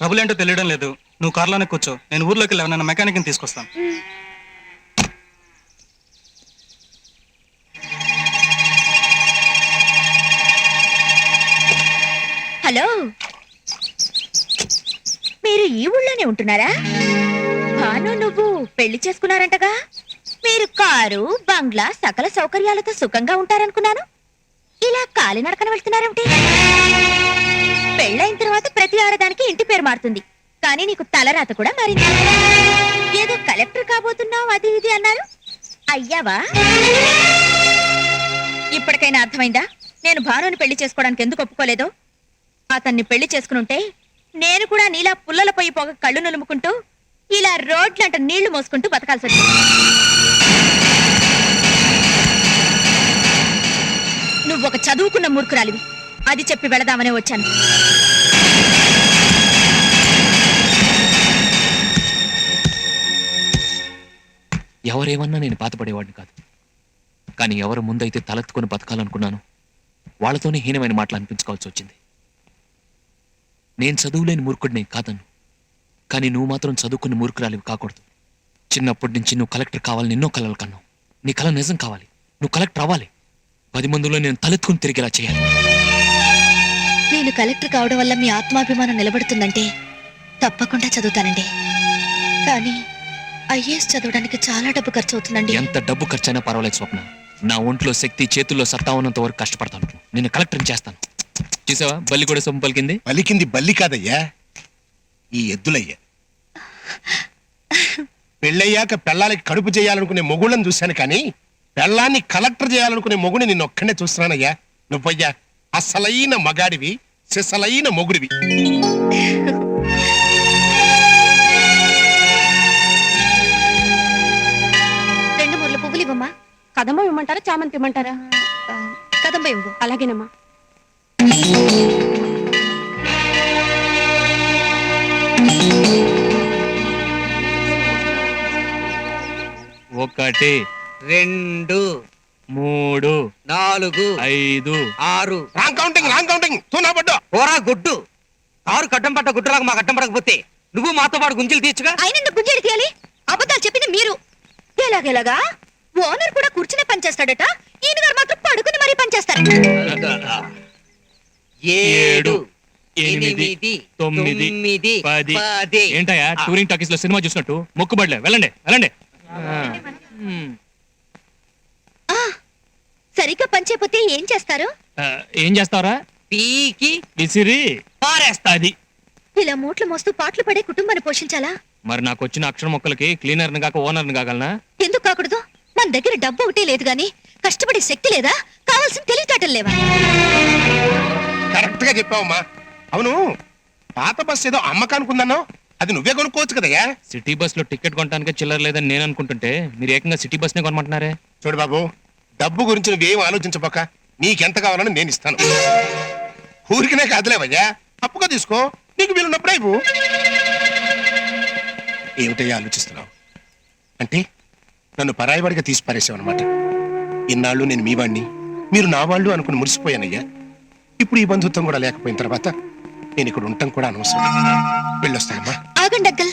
Trouble ఏంటో తెలియడం లేదు. నువ్వు కార్లోనే కూర్చో. నేను ఊర్లోకి వెళ్ళి నన్ను మెకానిక్ని తీసుకొస్తాను. హలో. మీరు ఈ ఊళ్ళోనే ఉంటున్నారా? భాను నువ్వు పెళ్ళి చేసుకున్నారంటగా? మీరు కారు బంగ్లా సకల సౌకర్యాలతో సుఖంగా ఉంటారనుకున్నాను. ఇలా కాలినడకన వెళ్తున్నారేమిటి? పెళ్ళైన తర్వాత ప్రతి మారుతుంది. కానీ నీకు తలరాత కూడా మారింది. ఏదో కలెక్టర్ కాబోతున్నావు అది ఇది అన్నారు అయ్యావా? ఇప్పటికైనా అర్థమైందా? నేను భానుని పెళ్ళి చేసుకోవడానికి ఎందుకు ఒప్పుకోలేదో? అతన్ని పెళ్ళి చేసుకునుంటే నేను కూడా నీలా పుల్లల పొయ్యి పొగ కళ్ళు నులుముకుంటూ ఇలా రోడ్లంట నీళ్ళు మోసుకుంటూ బతకాల్సి వచ్చింది నువ్వు ఒక చదువుకున్న మూర్ఖురాలివి. అది చెప్పి వెళదామనే వచ్చాను. ఎవరేమన్నా నేను బాధపడేవాడిని కాదు. కానీ ఎవరు ముందైతే తలెత్తుకొని బతకాలనుకున్నాను వాళ్ళతోనే హీనమైన మాటలు అనిపించుకోవాల్సి వచ్చింది. నేను చదువులేని మూర్ఖుడిని కాదను కానీ నువ్వు మాత్రం చదువుకుని మూర్ఖురాలివి కాకూడదు. చిన్నప్పటి నుంచి నువ్వు కలెక్టర్ కావాలని ఎన్నో కలలు కన్నావు. నీ కళ నిజం కావాలి. నువ్వు కలెక్టర్ అవ్వాలి. పది మందిలో నేను తలెత్తుకుని తిరిగేలా చేయాలి. నేను కలెక్టర్ కావడం వల్ల మీ ఆత్మాభిమానం నిలబడుతుందంటే తప్పకుండా చదువుతానండి. కానీ ఐఏఎస్ చదవడానికి చాలా డబ్బు ఖర్చు అవుతుందండి ఎంత డబ్బు ఖర్చైనా పర్వాలేదు స్వప్న. నా ఒంట్లో శక్తి చేతుల్లో సత్తా ఉన్నంత వరకు కష్టపడతాను నేను కలెక్టర్ చేస్తాను. చూసావా? బల్లి కూడా సొమ్ము పలికింది? పలికింది బల్లి కాదయ్యా. ఈ ఎద్దులయ్యా. పెళ్ళయ్యాక పెళ్ళాలకి కడుపు చేయాలనుకునే మొగుళ్ళని చూశాను కానీ పెళ్ళాన్ని కలెక్టర్ చేయాలనుకునే మొగుని నిన్ను ఒక్కనే చూస్తున్నానయ్యా. నువ్వయ్యా అసలైన మగాడివి సిసలైన మొగుడివి. కదంబం ఇమ్మంటారా చామంతి ఇమ్మంటారా కదంబ ఇవ్వు. అలాగేనమ్మా. ఒకటి రెండు మూడు నాలుగు ఐదు. ఆరు. రాంగ్ కౌంటింగ్ రాంగ్ కౌంటింగ్ తూనా పడ్డు? పోరా గుడ్డు. కారు కట్టం పట్ట గుడ్డులాగా మాకు అడ్డం పడకపోతే నువ్వు మాతో పాటు గుంజలు తీర్చుగా? ఆయన గుంజేడి తీయాలి? అబద్ధాలు చెప్పింది మీరు. ఎలాగెలాగా? ఓనర్ కూడా కూర్చునే పనిచేస్తాడట ఈయన గారు మాత్రం పడుకుని మరీ పనిచేస్తారు ఏడు ఎనిమిది తొమ్మిది పది. ఏంటయ్యా. టూరింగ్ టాకీస్లో సినిమా చూసినట్టు? మొక్కుబడిలే వెళ్ళండి వెళ్ళండి. సరిగ్గా పనిచేయకపోతే ఏం చేస్తారు? ఏం చేస్తావరా? పీకి విసిరి. పారేస్తా. అది. ఇలా మూట్లు మోస్తూ పాటలు పడే కుటుంబాన్ని పోషించాలా? మరి నాకు వచ్చిన అక్షర మొక్కలకి క్లీనర్ని కాక ఓనర్ని కాగలనా? ఎందుకు కాకూడదు? మన దగ్గర డబ్బు ఒకటే లేదు గాని కష్టపడే శక్తి లేదా? కావాల్సిన తెలివితేటలు లేవా? కరెక్ట్గా చెప్పావమ్మా అవును. పాత బస్ ఏదో అమ్మకానికి ఉందన్నో అది నువ్వే కొనుక్కోవచ్చు కదయ్యా. సిటీ బస్లో టికెట్ కొనడానికి చిల్లర లేదని నేను అనుకుంటుంటే మీరు ఏకంగా సిటీ బస్ నే కొనమంటున్నారే? చూడు బాబు డబ్బు గురించి నువ్వేం ఆలోచించబోక నీకెంత కావాలని నేను ఇస్తాను. ఊరికనే కాదులేవయ్యా. అప్పుగా తీసుకో. నీకు వీలున్నప్పుడే ఇవ్వు. ఏమిటయ్యా ఆలోచిస్తున్నావు? అంటే నన్ను పరాయివాడిగా తీసి పారేసావన్నమాట ఇన్నాళ్ళు నేను మీ వాణ్ణి మీరు నా వాళ్ళు అనుకుని మురిసిపోయానయ్యా. ఇప్పుడు ఈ బంధుత్వం కూడా లేకపోయిన తర్వాత నేను ఇక్కడ ఉండటం కూడా అనవసరం. వెళ్ళొస్తానమ్మా ఆగండి అంకుల్.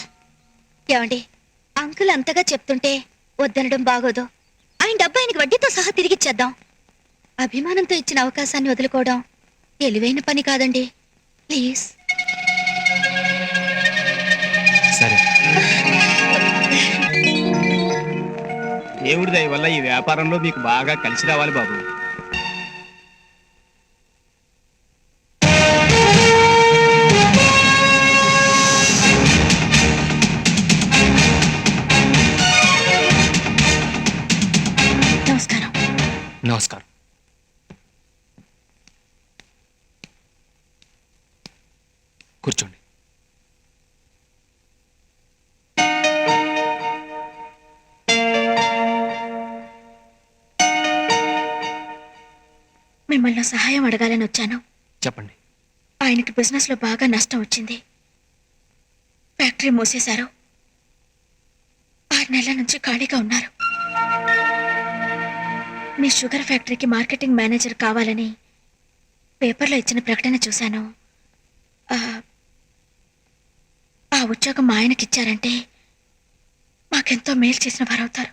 ఏమండి అంకుల్ అంతగా చెప్తుంటే వద్దనడం బాగోదు. ఆయన డబ్బు ఆయనకి వడ్డీతో సహా తిరిగిచ్చేద్దాం. అభిమానంతో ఇచ్చిన అవకాశాన్ని వదులుకోవడం తెలివైన పని కాదండి. ప్లీజ్. సరే. దేవుడి దయ వల్ల ఈ వ్యాపారంలో మీకు బాగా కలిసి రావాలి బాబు. నమస్కారం. నమస్కారం. కూర్చోండి. మిమ్మల్ని సహాయం అడగాలని వచ్చాను. చెప్పండి. ఆయనకి బిజినెస్లో బాగా నష్టం వచ్చింది. ఫ్యాక్టరీ మూసేశారు. ఆరు నెలల నుంచి ఖాళీగా ఉన్నారు. మీ షుగర్ ఫ్యాక్టరీకి మార్కెటింగ్ మేనేజర్ కావాలని పేపర్లో ఇచ్చిన ప్రకటన చూశాను. ఆ, ఉద్యోగం మా ఆయనకిచ్చారంటే మాకెంతో మేలు చేసిన వారవుతారు.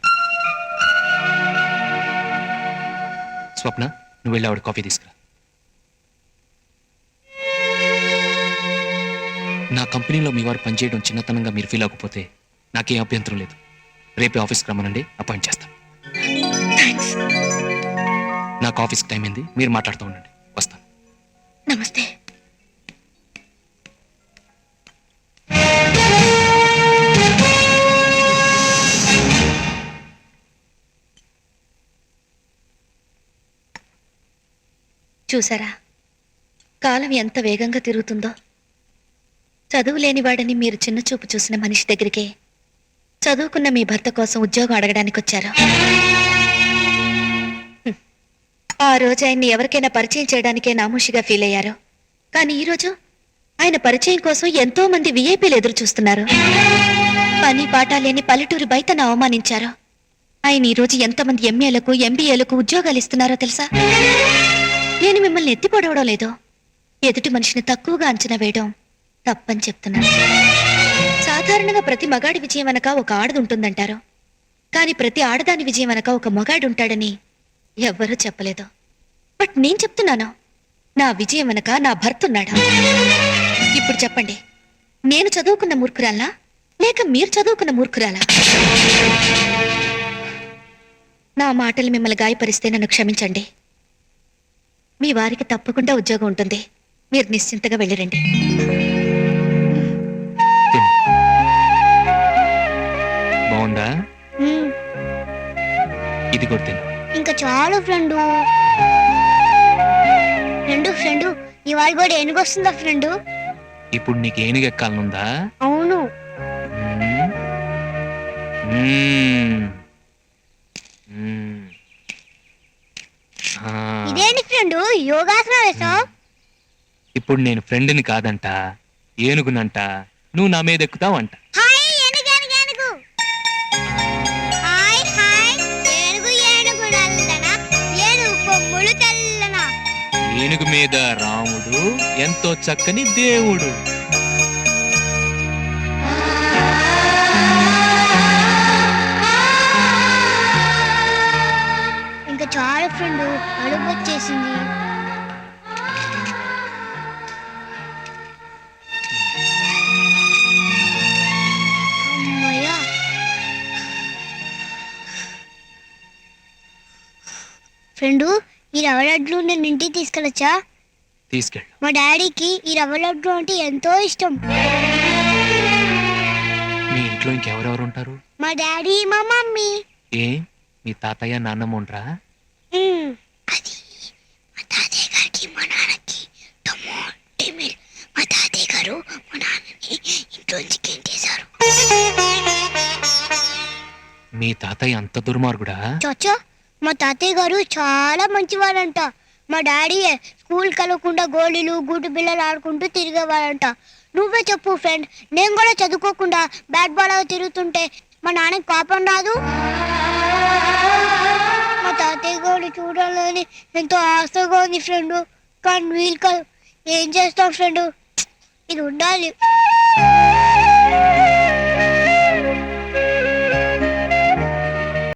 స్వప్న? నువ్వు వెళ్ళి ఆవిడ కాఫీ తీసుకురా. నా కంపెనీలో మీ వారు పనిచేయడం చిన్నతనంగా మీరు ఫీల్ అవ్వకపోతే నాకేం అభ్యంతరం లేదు. రేపే ఆఫీస్కి రమ్మనండి అపాయింట్ చేస్తాను నాకు ఆఫీస్కి టైం అయింది మీరు మాట్లాడుతూ ఉండండి. వస్తాను. నమస్తే. చూసారా కాలం ఎంత వేగంగా తిరుగుతుందో. చదువు లేనివాడని మీరు చిన్న చూపు చూసిన మనిషి దగ్గరికే చదువుకున్న మీ భర్త కోసం ఉద్యోగం అడగడానికి వచ్చారు ఆ రోజు ఆయన్ని ఎవరికైనా పరిచయం చేయడానికే నామూషిగా ఫీల్ అయ్యారు. కానీ ఈరోజు ఆయన పరిచయం కోసం ఎంతో మంది విఐపీలు ఎదురు చూస్తున్నారు. పని పాట లేని పల్లెటూరు బయటను అవమానించారు. ఆయన ఈరోజు ఎంతమంది ఎంఏలకు ఎంబీఏలకు ఉద్యోగాలు ఇస్తున్నారో తెలుసా? నేను మిమ్మల్ని ఎత్తి పొడవడం లేదు. ఎదుటి మనిషిని తక్కువగా అంచనా వేయడం తప్పని చెప్తున్నాను. సాధారణంగా ప్రతి మగాడి విజయం అనక ఒక ఆడది ఉంటుందంటారు. కానీ ప్రతి ఆడదాని విజయం అనక ఒక మగాడు ఉంటాడని ఎవ్వరూ చెప్పలేదు. బట్ నేను చెప్తున్నాను నా విజయం వెనక నా భర్త ఉన్నాడు. ఇప్పుడు చెప్పండి నేను చదువుకున్న మూర్ఖురాలా? లేక మీరు చదువుకున్న మూర్ఖురాలా? నా మాటలు మిమ్మల్ని గాయపరిస్తే నన్ను క్షమించండి. మీ వారికి తప్పకుండా ఉద్యోగం ఉంటుంది. మీరు నిశ్చింతగా వెళ్ళిరండి. బాగుందా? ఇది కూడా తిను. ఇంకా చాలు ఫ్రెండు. ఫ్రెండు ఫ్రెండు ఇవాళ కూడా ఎనుగొస్తుందా ఫ్రెండు? ఇప్పుడు నీకు ఏనుగెక్కాలనుందా? అవును. ఇదేంటి ఫ్రెండు? యోగాసనం వేసావు? ఇప్పుడు నేను ఫ్రెండ్ని కాదంట ఏనుగునంట నువ్వు నా మీద ఎక్కుతావంట. హాయ్ ఏనుగు ఏనుగు ఏనుగు. హాయ్ హాయ్ ఏనుగు ఏనుగు నల్లన? ఏనుగు కొమ్ములు తెల్లన? ఏనుగు మీద రాముడు ఎంతో చక్కని దేవుడు. ఫ్రెండు అడుగు వచ్చేసింది. ఫ్రెండు ఈ రవ్వ లడ్లు నేను ఇంటికి తీసుకెళ్ళచ్చా? తీసుకెళ్ళు. మా డాడీకి ఈ రవ్వ లడ్డు అంటే ఎంతో ఇష్టం. మీ ఇంట్లో ఇంకెవరెవరు ఉంటారు? మా డాడీ మా మమ్మీ. ఏ? మీ తాతయ్య నాన్నమ్మ ఉండరా మ్మ్. అది మా తాతయ్య గారికి మా నాన్నకి టమో టిమిల్ మా తాతయ్య గారు మా నాన్నని ఇంట్లోంచి గెంటేశారు మీ తాతయ్య అంత దుర్మార్గుడా? చచ్చా మా తాతయ్య గారు చాలా మంచివాడంట మా డాడీ స్కూల్ కలవకుండా గోళీలు గూటు బిళ్ళలు ఆడుకుంటూ తిరిగేవాడంట నువ్వే చెప్పు ఫ్రెండ్ నేను కూడా చదువుకోకుండా బ్యాట్ బాల్ తిరుగుతుంటే మా నాన్నకి కోపం రాదు? మా తాతయ్య గారు చూడాలని ఎంతో ఆశగా ఉంది ఫ్రెండ్. కానీ వీలు కాదు. ఏం చేస్తాం ఫ్రెండ్? ఇది ఉండాలి.